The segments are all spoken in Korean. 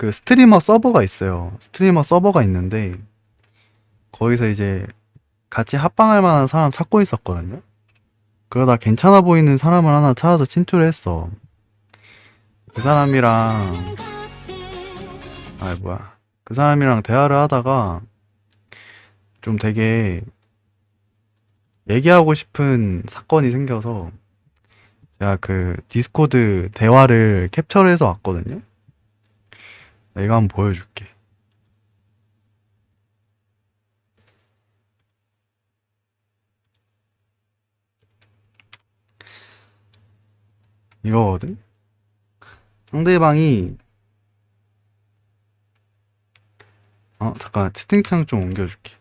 그 스트리머 서버가 있어요. 스트리머 서버가 있는데 거기서 이제 같이 합방할 만한 사람 찾고 있었거든요. 그러다 괜찮아 보이는 사람을 하나 찾아서 친투를 했어. 그 사람이랑 아 뭐야 그 사람이랑 대화를 하다가 좀 되게 얘기하고 싶은 사건이 생겨서 제가 그 디스코드 대화를 캡처를 해서 왔거든요. 내가 한번 보여줄게. 이거거든? 상대방이 어 잠깐 채팅창 좀 옮겨줄게.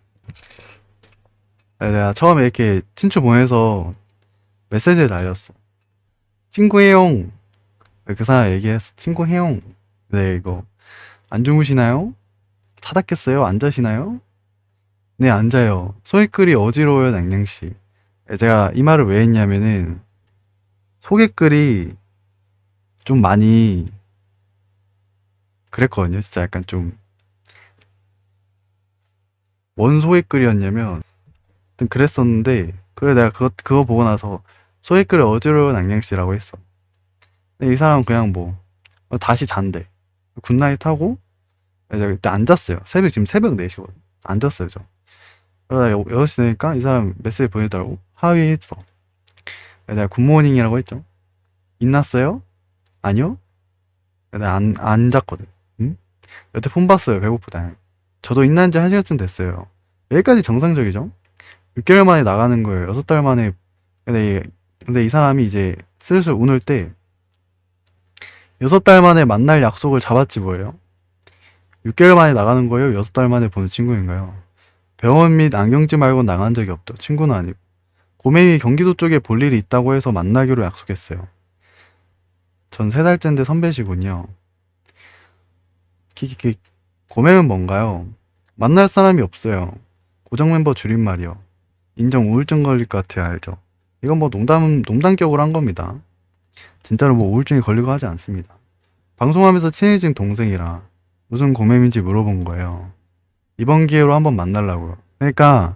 네, 내가 처음에 이렇게 친추 보내서 메시지를 날렸어. 친구 해용. 그 사람 얘기했어. 친구 해용. 네, 이거. 안 주무시나요? 타닥겠어요? 안 자시나요? 네, 안 자요. 소개글이 어지러워요, 낭냥씨. 네, 제가 이 말을 왜 했냐면은, 소개글이 좀 많이 그랬거든요. 진짜 약간 좀, 뭔 소개글이었냐면, 하여튼 그랬었는데, 그래 내가 그거, 그거 보고 나서, 소개글이 어지러운 낭냥씨라고 했어. 근데 이 사람 그냥 뭐, 어, 다시 잔대. 굿나잇 하고, 내가 그때 안 잤어요. 새벽, 지금 새벽 4시거든. 안 잤어요, 저. 그러다 6시 되니까 이 사람 메시지 보내더라고. 하위했어. 내가 굿모닝이라고 했죠. 있났어요? 아니요? 내가 안, 안 잤거든. 응? 여태 폰 봤어요, 배고프다. 저도 있난 지 한 시간쯤 됐어요. 여기까지 정상적이죠? 6개월 만에 나가는 거예요. 6달 만에. 근데, 이- 근데 이 사람이 이제 슬슬 우는 때, 6달 만에 만날 약속을 잡았지 뭐예요? 6개월 만에 나가는 거예요? 6달 만에 보는 친구인가요? 병원 및 안경집 말고 나간 적이 없죠. 친구는 아니고. 고맹이 경기도 쪽에 볼 일이 있다고 해서 만나기로 약속했어요. 전 세 달째인데 선배시군요. 키키키. 고맹은 뭔가요? 만날 사람이 없어요. 고정 멤버 줄임말이요. 인정 우울증 걸릴 것 같아요. 알죠? 이건 뭐 농담, 농담격으로 한 겁니다. 진짜로 뭐 우울증이 걸리고 하지 않습니다. 방송하면서 친해진 동생이라 무슨 고mem인지 물어본 거예요. 이번 기회로 한번 만나려고요. 그러니까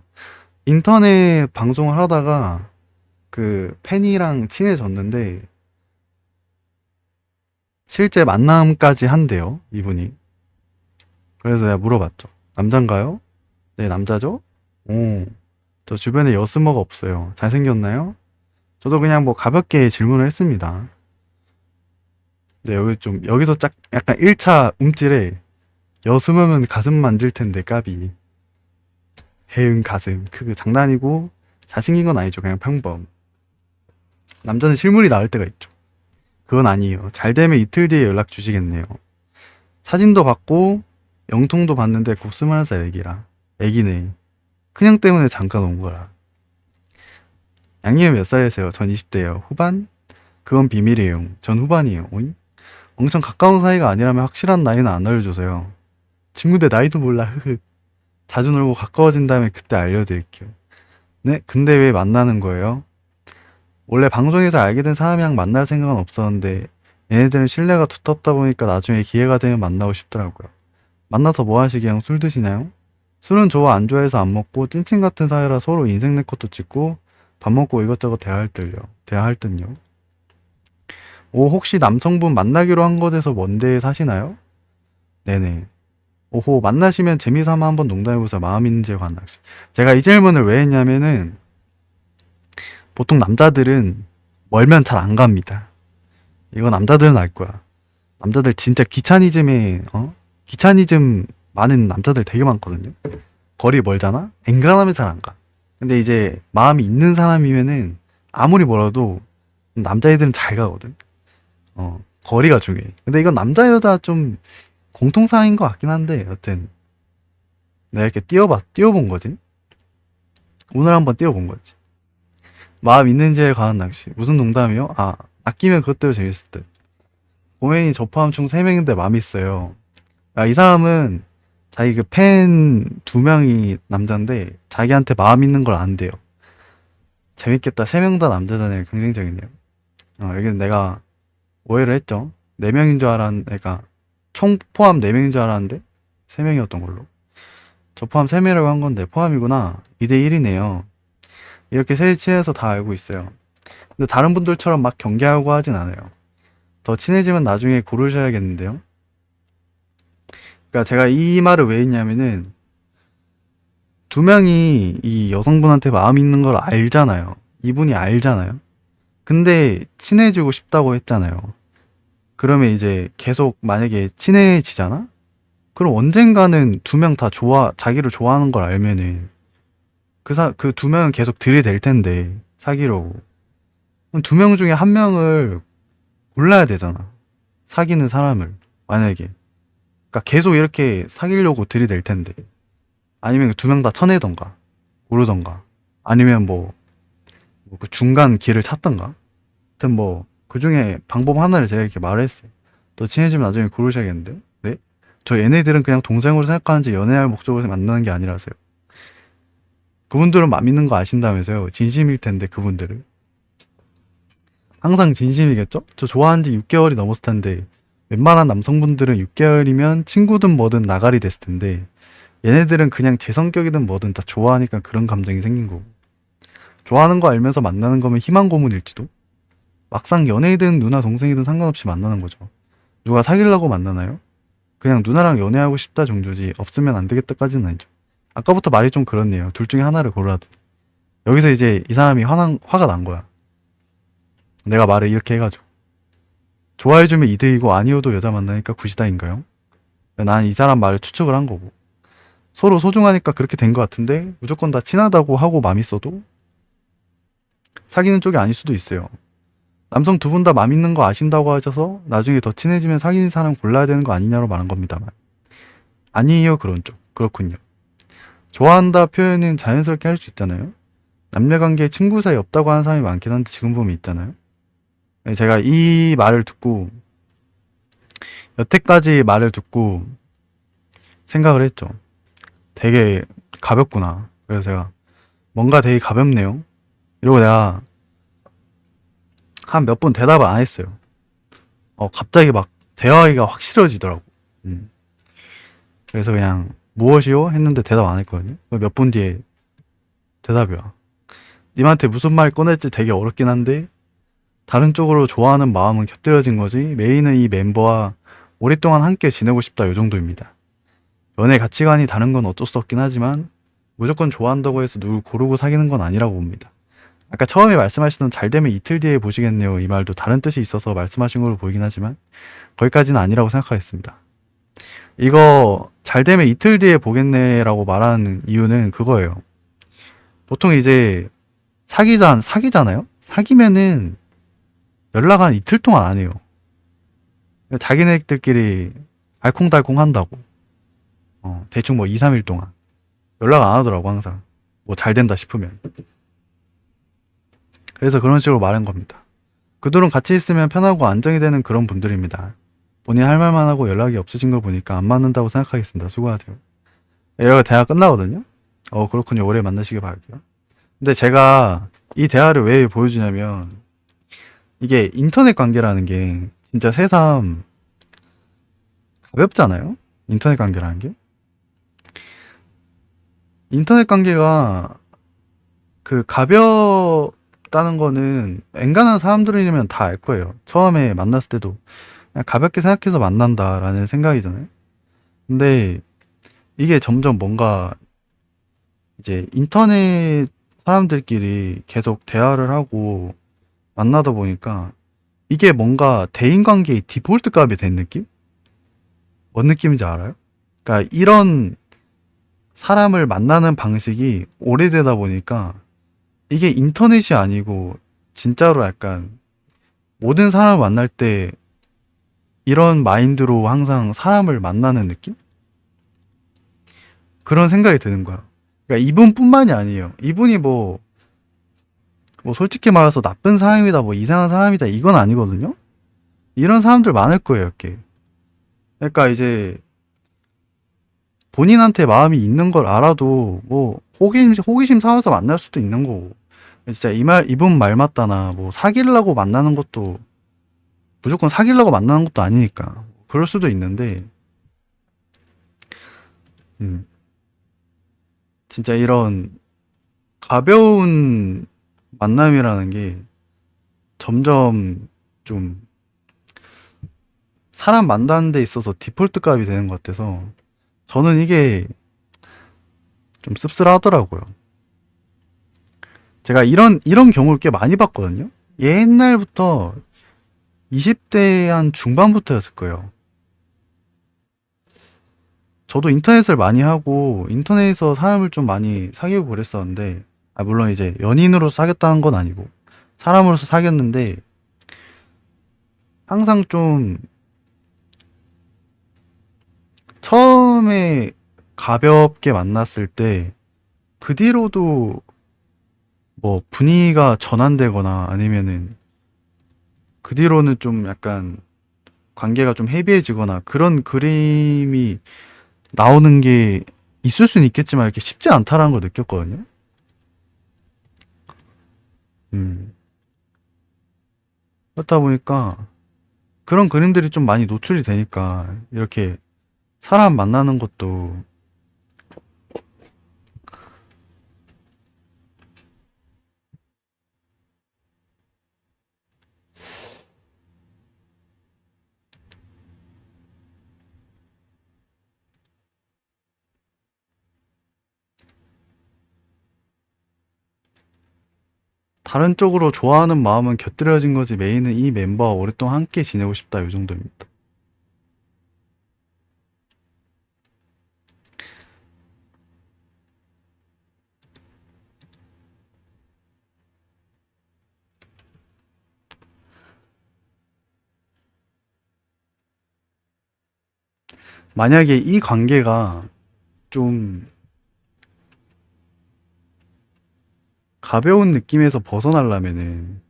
인터넷 방송을 하다가 그 팬이랑 친해졌는데 실제 만남까지 한대요, 이분이. 그래서 내가 물어봤죠. 남잔가요? 네, 남자죠? 오, 저 주변에 여스머가 없어요. 잘생겼나요? 저도 그냥 뭐 가볍게 질문을 했습니다. 네, 여기 좀, 여기서 짝, 약간 1차 움찔에 여스머면 가슴 만질 텐데, 까비. 해응 가슴. 그거 장난이고, 잘생긴 건 아니죠. 그냥 평범. 남자는 실물이 나을 때가 있죠. 그건 아니에요. 잘 되면 이틀 뒤에 연락 주시겠네요. 사진도 받고, 영통도 봤는데 곧 21살 애기라. 애기네. 그냥 때문에 잠깐 온 거라. 양님은 몇 살이세요? 전 20대예요. 후반? 그건 비밀이에요. 전 후반이에요. 오잉? 엄청 가까운 사이가 아니라면 확실한 나이는 안 알려줘서요. 친구들 나이도 몰라. 자주 놀고 가까워진 다음에 그때 알려드릴게요. 네? 근데 왜 만나는 거예요? 원래 방송에서 알게 된 사람이랑 만날 생각은 없었는데 얘네들은 신뢰가 두텁다 보니까 나중에 기회가 되면 만나고 싶더라고요. 만나서 뭐 하시게요? 술 드시나요? 술은 좋아 안 좋아해서 안 먹고 찐친 같은 사이라 서로 인생 네컷도 찍고 밥 먹고 이것저것 대화할 듯요. 대화할 듯요. 오 혹시 남성분 만나기로 한 곳에서 먼데 사시나요? 네네. 오호 만나시면 재미삼아 한번 농담해보세요. 마음 있는지에 관한 낚시. 제가 이 질문을 왜 했냐면은 보통 남자들은 멀면 잘 안 갑니다. 이거 남자들은 알 거야. 남자들 진짜 귀차니즘에 어 귀차니즘 많은 남자들 되게 많거든요. 거리 멀잖아? 앵간하면 잘 안 가. 근데 이제 마음이 있는 사람이면은 아무리 멀어도 남자애들은 잘 가거든. 어, 거리가 중요해. 근데 이건 남자 여자 좀 공통사항인 것 같긴 한데 여튼 내가 이렇게 뛰어봐 뛰어본 거지. 오늘 한번 뛰어본 거지. 마음 있는지에 관한 낚시. 무슨 농담이요? 아, 아끼면 그것대로 재밌을 듯. 고맹이 저 포함 총 3명인데 마음이 있어요. 아, 이 사람은 자기 그 팬 두 명이 남자인데 자기한테 마음 있는 걸안 돼요. 재밌겠다. 세 명 다 남자잖아요. 경쟁적이네요. 어, 여기는 내가 오해를 했죠. 네 명인 줄 알았는 애가 총 포함 4명인 줄 알았는데 3명이었던 걸로. 저 포함 3명이라고 한 건데 포함이구나. 2대 1이네요. 이렇게 셋이 친해서 다 알고 있어요. 근데 다른 분들처럼 막 경계하고 하진 않아요. 더 친해지면 나중에 고르셔야겠는데요. 그러니까 제가 이 말을 왜 했냐면은 두 명이 이 여성분한테 마음 있는 걸 알잖아요. 이분이 알잖아요. 근데 친해지고 싶다고 했잖아요. 그러면 이제 계속 만약에 친해지잖아? 그럼 언젠가는 두 명 다 좋아, 자기를 좋아하는 걸 알면은 그 사, 그 두 명은 계속 들이댈 텐데, 사귀려고. 두 명 중에 한 명을 골라야 되잖아. 사귀는 사람을. 만약에. 그러니까 계속 이렇게 사귀려고 들이댈 텐데. 아니면 두 명 다 쳐내던가. 고르던가. 아니면 뭐, 뭐 그 중간 길을 찾던가. 하여튼 뭐, 그 중에 방법 하나를 제가 이렇게 말을 했어요. 더 친해지면 나중에 고르셔야겠는데? 네? 저 얘네들은 그냥 동생으로 생각하는지 연애할 목적으로 만나는 게 아니라서요. 그분들은 맘 있는 거 아신다면서요. 진심일 텐데, 그분들은. 항상 진심이겠죠? 저 좋아한 지 6개월이 넘었을 텐데, 웬만한 남성분들은 6개월이면 친구든 뭐든 나가리 됐을 텐데, 얘네들은 그냥 제 성격이든 뭐든 다 좋아하니까 그런 감정이 생긴 거고. 좋아하는 거 알면서 만나는 거면 희망 고문일지도? 막상 연애이든 누나 동생이든 상관없이 만나는 거죠. 누가 사귀려고 만나나요? 그냥 누나랑 연애하고 싶다 정도지 없으면 안 되겠다까지는 아니죠. 아까부터 말이 좀 그렇네요. 둘 중에 하나를 고르라. 여기서 이제 이 사람이 화난, 화가 난 거야. 내가 말을 이렇게 해가지고. 좋아해주면 이득이고 아니어도 여자 만나니까 굿이다인가요? 난 이 사람 말을 추측을 한 거고. 서로 소중하니까 그렇게 된 것 같은데 무조건 다 친하다고 하고 맘 있어도 사귀는 쪽이 아닐 수도 있어요. 남성 두 분 다 맘 있는 거 아신다고 하셔서 나중에 더 친해지면 사귀는 사람 골라야 되는 거 아니냐로 말한 겁니다만. 아니에요, 그런 쪽. 그렇군요. 좋아한다 표현은 자연스럽게 할 수 있잖아요. 남녀 관계에 친구 사이 없다고 하는 사람이 많긴 한데 지금 보면 있잖아요. 네, 제가 이 말을 듣고 여태까지 말을 듣고 생각을 했죠. 되게 가볍구나. 그래서 제가 뭔가 되게 가볍네요. 이러고 내가 한 몇 번 대답을 안 했어요. 어, 갑자기 막 대화하기가 확 싫어지더라고. 음. 그래서 그냥 무엇이요? 했는데 대답 안 했거든요. 몇 분 뒤에 대답이 와. 님한테 무슨 말 꺼낼지 되게 어렵긴 한데 다른 쪽으로 좋아하는 마음은 곁들여진 거지 메인은 이 멤버와 오랫동안 함께 지내고 싶다 요 정도입니다. 연애 가치관이 다른 건 어쩔 수 없긴 하지만 무조건 좋아한다고 해서 누굴 고르고 사귀는 건 아니라고 봅니다. 아까 처음에 말씀하시던 잘 되면 이틀 뒤에 보시겠네요. 이 말도 다른 뜻이 있어서 말씀하신 걸로 보이긴 하지만 거기까지는 아니라고 생각하겠습니다. 이거 잘 되면 이틀 뒤에 보겠네라고 말하는 이유는 그거예요. 보통 이제 사귀자 사귀잖아요. 사귀면은 연락 한 이틀 동안 안 해요. 자기네들끼리 알콩달콩 한다고. 어, 대충 뭐 2, 3일 동안 연락 안 하더라고 항상. 뭐 잘 된다 싶으면. 그래서 그런 식으로 말한 겁니다. 그들은 같이 있으면 편하고 안정이 되는 그런 분들입니다. 본인 할 말만 하고 연락이 없으신 걸 보니까 안 맞는다고 생각하겠습니다. 수고하세요. 얘가 대화 끝나거든요. 어 그렇군요. 오래 만나시길 바랄게요. 근데 제가 이 대화를 왜 보여주냐면 이게 인터넷 관계라는 게 진짜 새삼 가볍잖아요. 인터넷 관계라는 게 인터넷 관계가 그 가 볍다는 거는 엔간한 사람들이면 다 알 거예요. 처음에 만났을 때도 그냥 가볍게 생각해서 만난다라는 생각이잖아요. 근데 이게 점점 뭔가 이제 인터넷 사람들끼리 계속 대화를 하고 만나다 보니까 이게 뭔가 대인관계의 디폴트 값이 된 느낌? 뭔 느낌인지 알아요? 그러니까 이런 사람을 만나는 방식이 오래되다 보니까 이게 인터넷이 아니고 진짜로 약간 모든 사람을 만날 때 이런 마인드로 항상 사람을 만나는 느낌? 그런 생각이 드는 거야. 그러니까 이분뿐만이 아니에요. 이분이 뭐, 뭐 솔직히 말해서 나쁜 사람이다, 뭐 이상한 사람이다, 이건 아니거든요? 이런 사람들 많을 거예요, 이렇게. 그러니까 이제 본인한테 마음이 있는 걸 알아도 뭐 호기심, 호기심 삼아서 만날 수도 있는 거고. 진짜 이 말, 이분 말 맞다나 뭐 사귀려고 만나는 것도 무조건 사귀려고 만나는 것도 아니니까. 그럴 수도 있는데, 음, 진짜 이런 가벼운 만남이라는 게 점점 좀 사람 만나는 데 있어서 디폴트 값이 되는 것 같아서 저는 이게 좀 씁쓸하더라고요. 제가 이런, 이런 경우를 꽤 많이 봤거든요. 옛날부터 20대 한 중반부터였을 거예요. 저도 인터넷을 많이 하고 인터넷에서 사람을 좀 많이 사귀고 그랬었는데, 아, 물론 이제 연인으로 사귀었다는 건 아니고, 사람으로서 사귀었는데, 항상 좀 처음에 가볍게 만났을 때, 그 뒤로도 뭐 분위기가 전환되거나 아니면은 그 뒤로는 좀 약간 관계가 좀 헤비해지거나 그런 그림이 나오는 게 있을 수는 있겠지만 이렇게 쉽지 않다라는 걸 느꼈거든요. 음. 그렇다 보니까 그런 그림들이 좀 많이 노출이 되니까 이렇게 사람 만나는 것도 다른 쪽으로 좋아하는 마음은 곁들여진 거지 메인은 이 멤버와 오랫동안 함께 지내고 싶다 이 정도입니다. 만약에 이 관계가 좀 가벼운 느낌에서 벗어나려면은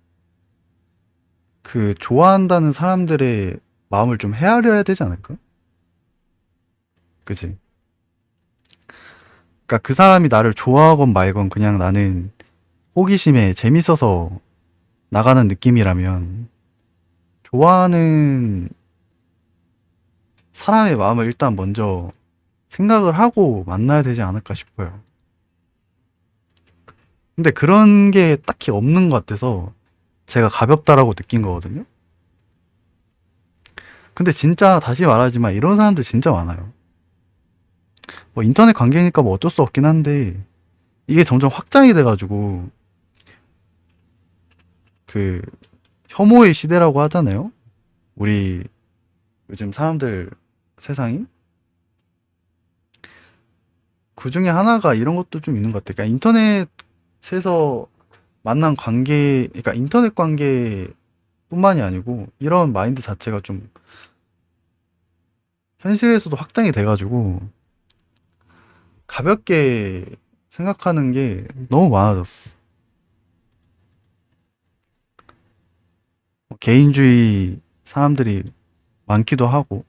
그 좋아한다는 사람들의 마음을 좀 헤아려야 되지 않을까? 그지? 그러니까 그 사람이 나를 좋아하건 말건 그냥 나는 호기심에 재밌어서 나가는 느낌이라면 좋아하는 사람의 마음을 일단 먼저 생각을 하고 만나야 되지 않을까 싶어요. 근데 그런 게 딱히 없는 것 같아서 제가 가볍다라고 느낀 거거든요. 근데 진짜 다시 말하지만 이런 사람들 진짜 많아요. 뭐 인터넷 관계니까 뭐 어쩔 수 없긴 한데 이게 점점 확장이 돼가지고 그 혐오의 시대라고 하잖아요. 우리 요즘 사람들 세상이 그 중에 하나가 이런 것도 좀 있는 것 같아요. 그러니까 인터넷 에서 만난 관계, 그러니까 인터넷 관계뿐만이 아니고 이런 마인드 자체가 좀 현실에서도 확장이 돼가지고 가볍게 생각하는 게 너무 많아졌어. 뭐 개인주의 사람들이 많기도 하고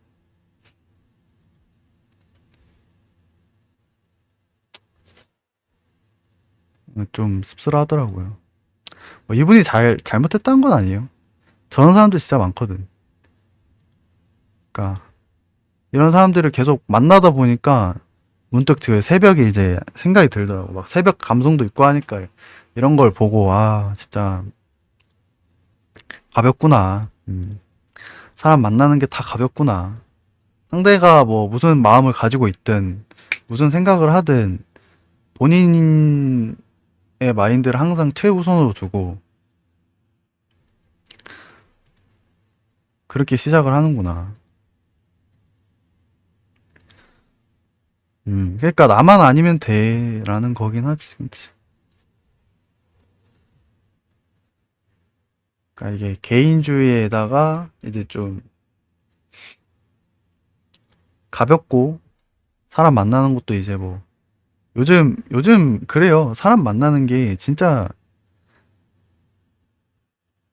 좀 씁쓸하더라고요. 뭐 이분이 잘 잘못했다는 건 아니에요. 저런 사람들 진짜 많거든. 그러니까 이런 사람들을 계속 만나다 보니까 문득 그 새벽에 이제 생각이 들더라고. 막 새벽 감성도 있고 하니까 이런 걸 보고 아 진짜 가볍구나. 음. 사람 만나는 게 다 가볍구나. 상대가 뭐 무슨 마음을 가지고 있든 무슨 생각을 하든 본인의 마인드를 항상 최우선으로 두고 그렇게 시작을 하는구나. 음, 그러니까 나만 아니면 돼라는 거긴 하지? 그러니까 이게 개인주의에다가 이제 좀 가볍고 사람 만나는 것도 이제 뭐 요즘 요즘 그래요. 사람 만나는 게 진짜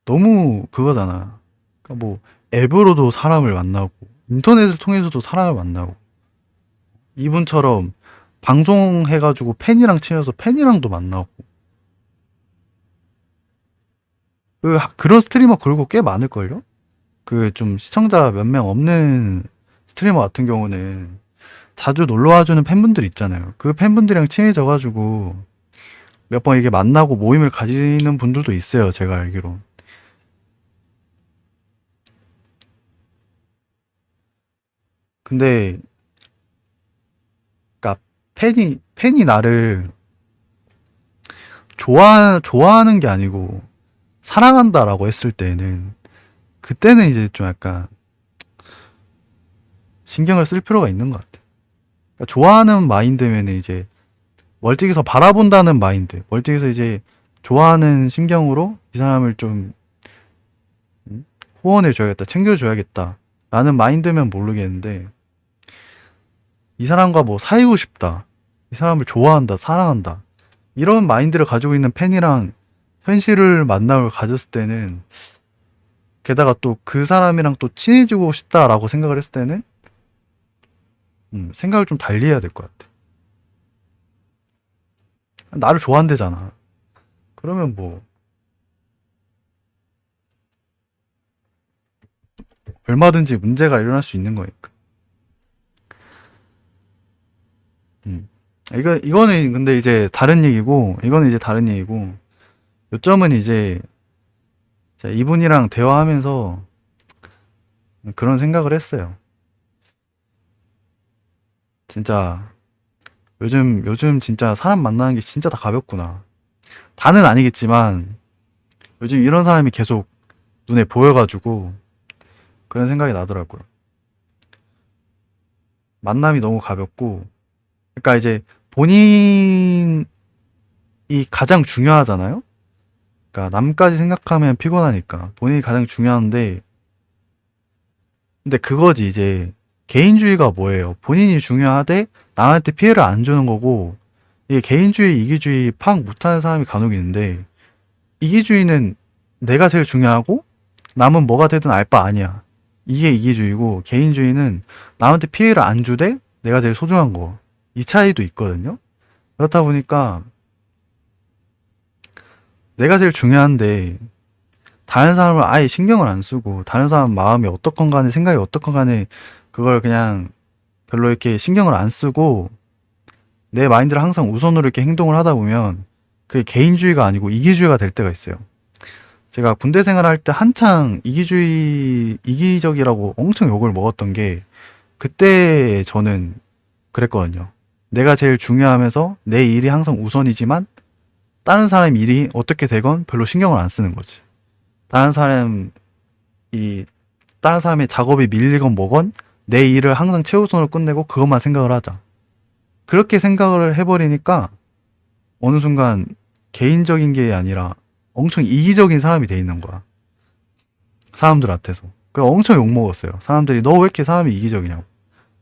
너무 그거잖아. 그러니까 뭐 앱으로도 사람을 만나고 인터넷을 통해서도 사람을 만나고 이분처럼 방송해가지고 팬이랑 친해서 팬이랑도 만나고 그, 그런 스트리머 그리고 꽤 많을걸요? 그 좀 시청자 몇 명 없는 스트리머 같은 경우는 자주 놀러 와주는 팬분들 있잖아요. 그 팬분들이랑 친해져가지고 몇 번 이게 만나고 모임을 가지는 분들도 있어요. 제가 알기로. 근데 그러니까 팬이 팬이 나를 좋아 좋아하는 게 아니고 사랑한다라고 했을 때는 그때는 이제 좀 약간 신경을 쓸 필요가 있는 것 같아. 그러니까 좋아하는 마인드면 이제 멀찍이서 바라본다는 마인드, 멀찍이서 이제 좋아하는 심경으로 이 사람을 좀 음? 후원해줘야겠다, 챙겨줘야겠다 라는 마인드면 모르겠는데 이 사람과 뭐 사귀고 싶다, 이 사람을 좋아한다, 사랑한다 이런 마인드를 가지고 있는 팬이랑 현실을 만남을 가졌을 때는 게다가 또 그 사람이랑 또 친해지고 싶다라고 생각을 했을 때는 음, 생각을 좀 달리 해야 될 것 같아. 나를 좋아한대잖아. 그러면 뭐 얼마든지 문제가 일어날 수 있는 거니까. 음. 이거 이거는 근데 이제 다른 얘기고 이거는 이제 다른 얘기고 요점은 이제 이분이랑 대화하면서 그런 생각을 했어요. 진짜 요즘 요즘 진짜 사람 만나는 게 진짜 다 가볍구나. 다는 아니겠지만 요즘 이런 사람이 계속 눈에 보여가지고 그런 생각이 나더라고요. 만남이 너무 가볍고, 그러니까 이제 본인이 가장 중요하잖아요. 그러니까 남까지 생각하면 피곤하니까 본인이 가장 중요한데, 근데 그거지 이제 개인주의가 뭐예요? 본인이 중요하되 남한테 피해를 안 주는 거고 이게 개인주의, 이기주의 파악 못하는 사람이 간혹 있는데 이기주의는 내가 제일 중요하고 남은 뭐가 되든 알 바 아니야. 이게 이기주의고 개인주의는 남한테 피해를 안 주되 내가 제일 소중한 거. 이 차이도 있거든요. 그렇다 보니까 내가 제일 중요한데 다른 사람을 아예 신경을 안 쓰고 다른 사람 마음이 어떻건 간에 생각이 어떻건 간에 그걸 그냥 별로 이렇게 신경을 안 쓰고 내 마인드를 항상 우선으로 이렇게 행동을 하다 보면 그게 개인주의가 아니고 이기주의가 될 때가 있어요. 제가 군대 생활할 때 한창 이기주의, 이기적이라고 엄청 욕을 먹었던 게 그때 저는 그랬거든요. 내가 제일 중요하면서 내 일이 항상 우선이지만 다른 사람 일이 어떻게 되건 별로 신경을 안 쓰는 거지. 다른 사람 이 다른 사람의 작업이 밀리건 뭐건 내 일을 항상 최우선으로 끝내고 그것만 생각을 하자. 그렇게 생각을 해버리니까 어느 순간 개인적인 게 아니라 엄청 이기적인 사람이 돼 있는 거야. 사람들한테서. 그래 엄청 욕 먹었어요. 사람들이 너 왜 이렇게 사람이 이기적이냐고.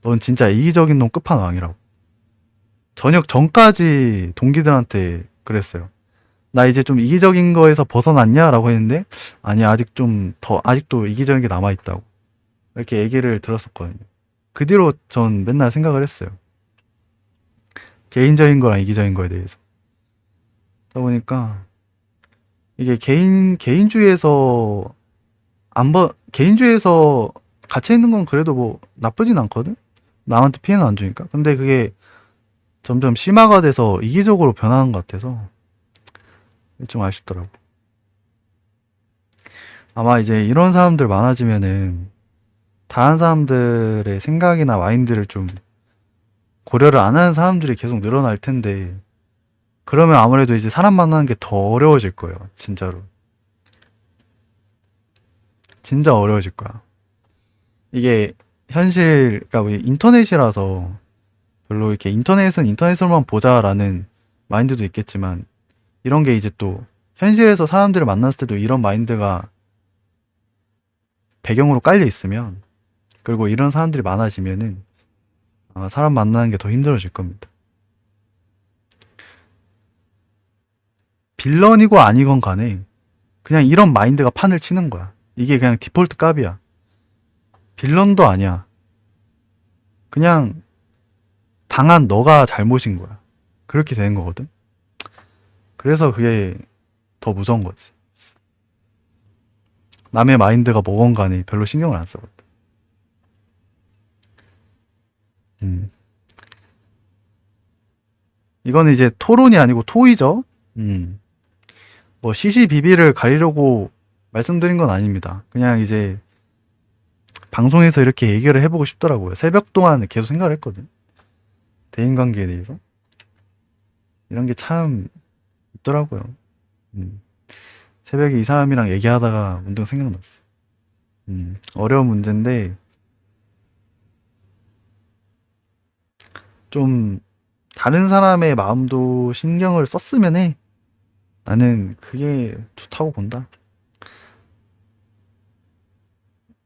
넌 진짜 이기적인 놈 끝판왕이라고. 저녁 전까지 동기들한테 그랬어요. 나 이제 좀 이기적인 거에서 벗어났냐 라고 했는데 아니 아직 좀 더 아직도 이기적인 게 남아 있다고. 이렇게 얘기를 들었었거든요. 그 뒤로 전 맨날 생각을 했어요. 개인적인 거랑 이기적인 거에 대해서. 그러다 보니까 이게 개인 개인주의에서 안 버, 개인주의에서 갇혀 있는 건 그래도 뭐 나쁘진 않거든. 남한테 피해는 안 주니까. 근데 그게 점점 심화가 돼서 이기적으로 변하는 것 같아서 좀 아쉽더라고. 아마 이제 이런 사람들 많아지면은 다른 사람들의 생각이나 마인드를 좀 고려를 안 하는 사람들이 계속 늘어날 텐데 그러면 아무래도 이제 사람 만나는 게 더 어려워질 거예요. 진짜로. 진짜 어려워질 거야. 이게 현실, 그러니까 우리 인터넷이라서 별로 이렇게 인터넷은 인터넷으로만 보자라는 마인드도 있겠지만 이런 게 이제 또 현실에서 사람들을 만났을 때도 이런 마인드가 배경으로 깔려 있으면 그리고 이런 사람들이 많아지면은 아마 사람 만나는 게 더 힘들어질 겁니다. 빌런이고 아니건 간에 그냥 이런 마인드가 판을 치는 거야. 이게 그냥 디폴트 값이야. 빌런도 아니야. 그냥 당한 너가 잘못인 거야. 그렇게 되는 거거든. 그래서 그게 더 무서운 거지. 남의 마인드가 뭐건 간에 별로 신경을 안 쓰거든. 음. 이거는 이제 토론이 아니고 토의죠. 음. 뭐 시시비비를 가리려고 말씀드린 건 아닙니다. 그냥 이제 방송에서 이렇게 얘기를 해보고 싶더라고요. 새벽 동안 계속 생각을 했거든. 대인관계에 대해서. 이런 게 참 있더라고요. 음. 새벽에 이 사람이랑 얘기하다가 문득 생각났어. 음, 어려운 문제인데, 좀, 다른 사람의 마음도 신경을 썼으면 해. 나는 그게 좋다고 본다.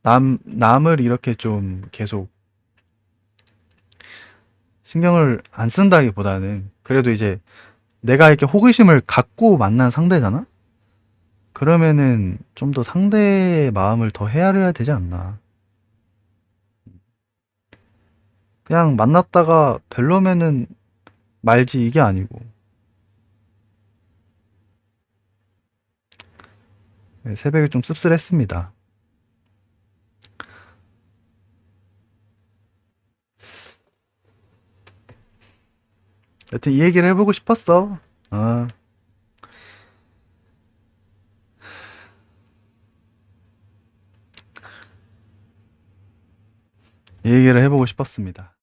남, 남을 이렇게 좀 계속 신경을 안 쓴다기 보다는 그래도 이제 내가 이렇게 호기심을 갖고 만난 상대잖아? 그러면은 좀 더 상대의 마음을 더 헤아려야 되지 않나. 그냥 만났다가 별로면은 말지 이게 아니고. 네, 새벽에 좀 씁쓸했습니다. 여튼 이 얘기를 해보고 싶었어. 아. 이 얘기를 해보고 싶었습니다.